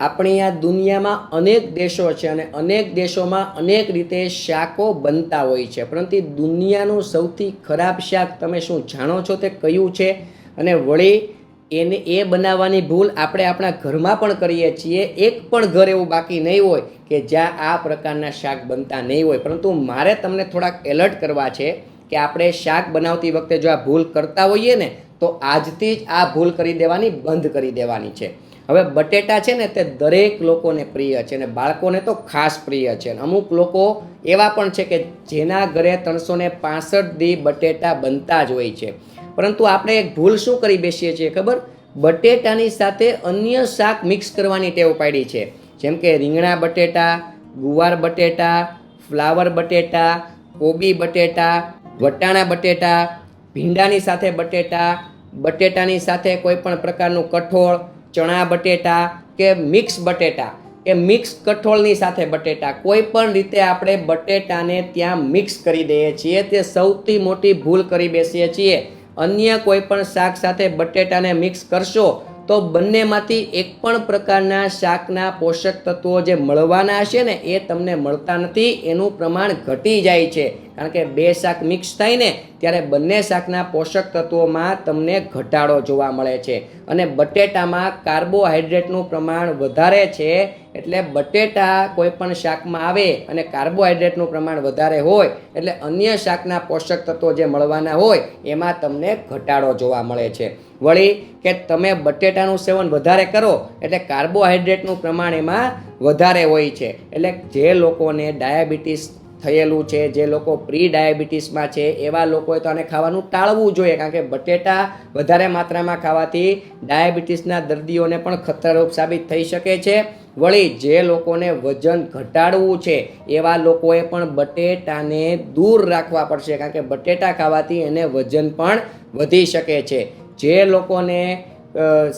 આપણી આ દુનિયામાં અનેક દેશો છે અને અનેક દેશોમાં અનેક રીતે શાકો બનતા હોય છે. પરંતુ દુનિયાનું સૌથી ખરાબ શાક તમે શું જાણો છો તે કયું છે? અને વળી એને એ બનાવવાની ભૂલ આપણે આપણા ઘરમાં પણ કરીએ છીએ. એક પણ ઘર એવું બાકી નહીં હોય કે જ્યાં આ પ્રકારના શાક બનતા નહીં હોય. પરંતુ મારે તમને થોડાક એલર્ટ કરવા છે કે આપણે શાક બનાવતી વખતે જો આ ભૂલ કરતા હોઈએ ને, તો આજથી જ આ ભૂલ કરી દેવાની, બંધ કરી દેવાની છે. હવે બટેટા છે ને તે દરેક લોકોને પ્રિય છે અને બાળકોને તો ખાસ પ્રિય છે. અમુક લોકો એવા પણ છે કે જેના ઘરે ત્રણસો ને પાસઠ દી બટેટા બનતા જ હોય છે. પરંતુ આપણે એક ભૂલ શું કરી બેસીએ છીએ ખબર? બટેટાની સાથે અન્ય શાક મિક્સ કરવાની ટેવ પાડી છે. જેમ કે રીંગણા બટેટા, ગુવાર બટેટા, ફ્લાવર બટેટા, કોબી બટેટા, વટાણા બટેટા, ભીંડાની સાથે બટેટા, બટેટાની સાથે કોઈ પણ પ્રકારનું કઠોળ ચણા, બટેટા કે મિક્સ બટેટા. કે મિક્સ કઠોળની સાથે બટેટા. કોઈ પણ રીતે આપણે બટેટાને ત્યાં મિક્સ કરી દઈએ છીએ. તે સૌથી મોટી ભૂલ કરી બેસીએ છીએ. અન્ય કોઈ પણ શાક સાથે બટેટાને મિક્સ કરશો, તો બંનેમાંથી એક પણ પ્રકારના શાકના પોષક તત્વો જે મળવાના હશે ને, એ તમને મળતા નથી. એનું પ્રમાણ ઘટી જાય છે. કારણ કે બે શાક મિક્સ થાય ને ત્યારે બંને શાકના પોષક તત્વોમાં તમને ઘટાડો જોવા મળે છે. અને બટેટામાં કાર્બોહાઈડ્રેટનું પ્રમાણ વધારે છે એટલે બટેટા કોઈ પણ શાકમાં આવે અને કાર્બોહાઈડ્રેટનું પ્રમાણ વધારે હોય એટલે અન્ય શાકના પોષક તત્વો જે મળવાના હોય એમાં તમને ઘટાડો જોવા મળે છે. વળી કે તમે બટેટાનું સેવન વધારે કરો એટલે કાર્બોહાઈડ્રેટનું પ્રમાણ એમાં વધારે હોય છે. એટલે જે લોકોને ડાયાબિટીસ થયેલું છે, જે લોકો પ્રી ડાયાબિટીસમાં છે, એવા લોકોએ તો આને ખાવાનું ટાળવું જોઈએ, કારણ કે બટેટા વધારે માત્રામાં ખાવાથી ડાયાબિટીસના દર્દીઓને પણ ખતરરૂપ સાબિત થઈ શકે છે. વળી જે લોકોને વજન ઘટાડવું છે, એવા લોકોએ પણ બટેટાને દૂર રાખવા પડશે, કારણ કે બટેટા ખાવાથી એને વજન પણ વધી શકે છે. જે લોકોને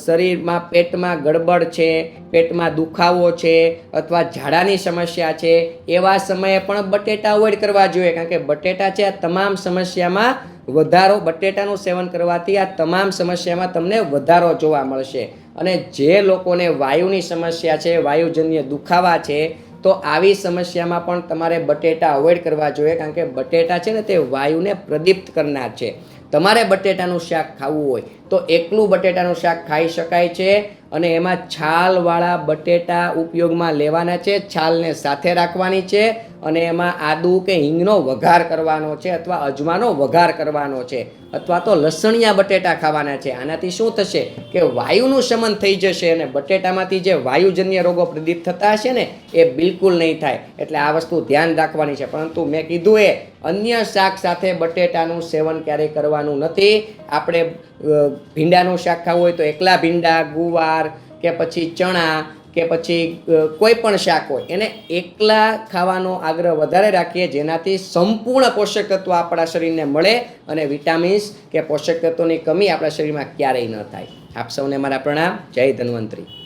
શરીરમાં પેટમાં ગડબડ છે, પેટમાં દુખાવો છે અથવા ઝાડાની સમસ્યા છે, એવા સમયે પણ બટેટા અવોઇડ કરવા જોઈએ. કારણ કે બટેટા છે આ તમામ સમસ્યામાં વધારો, બટેટાનું સેવન કરવાથી આ તમામ સમસ્યામાં તમને વધારો જોવા મળશે. અને જે લોકોને વાયુની સમસ્યા છે, વાયુજન્ય દુખાવા છે, તો આવી સમસ્યામાં પણ તમારે બટેટા અવોઇડ કરવા જોઈએ. કારણ કે બટેટા છે ને તે વાયુને પ્રદીપ્ત કરનાર છે. તમારે બટેટાનું શાક ખાવું હોય તો એકલું બટેટાનું શાક ખાઈ શકાય છે અને એમાં છાલવાળા બટેટા ઉપયોગમાં લેવાના છે, છાલને સાથે રાખવાની છે અને એમાં આદુ કે હિંગનો વઘાર કરવાનો છે અથવા અજમાનો વઘાર કરવાનો છે અથવા તો લસણિયા બટેટા ખાવાના છે. આનાથી શું થશે કે વાયુનું શમન થઈ જશે અને બટેટામાંથી જે વાયુજન્ય રોગો પ્રદીપ થતા હશે ને, એ બિલકુલ નહીં થાય. એટલે આ વસ્તુ ધ્યાન રાખવાની છે. પરંતુ મેં કીધું એ, અન્ય શાક સાથે બટેટાનું સેવન ક્યારેય કરવાનું નથી. આપણે ભીંડાનું શાક ખાવું હોય તો એકલા ભીંડા, ગુવાર કે પછી ચણા કે પછી કોઈ પણ શાક હોય, એને એકલા ખાવાનો આગ્રહ વધારે રાખીએ, જેનાથી સંપૂર્ણ પોષક તત્વો આપણા શરીરને મળે અને વિટામિન્સ કે પોષક તત્વોની કમી આપણા શરીરમાં ક્યારેય ન થાય. આપ સૌને મારા પ્રણામ. જય ધન્વંતરી.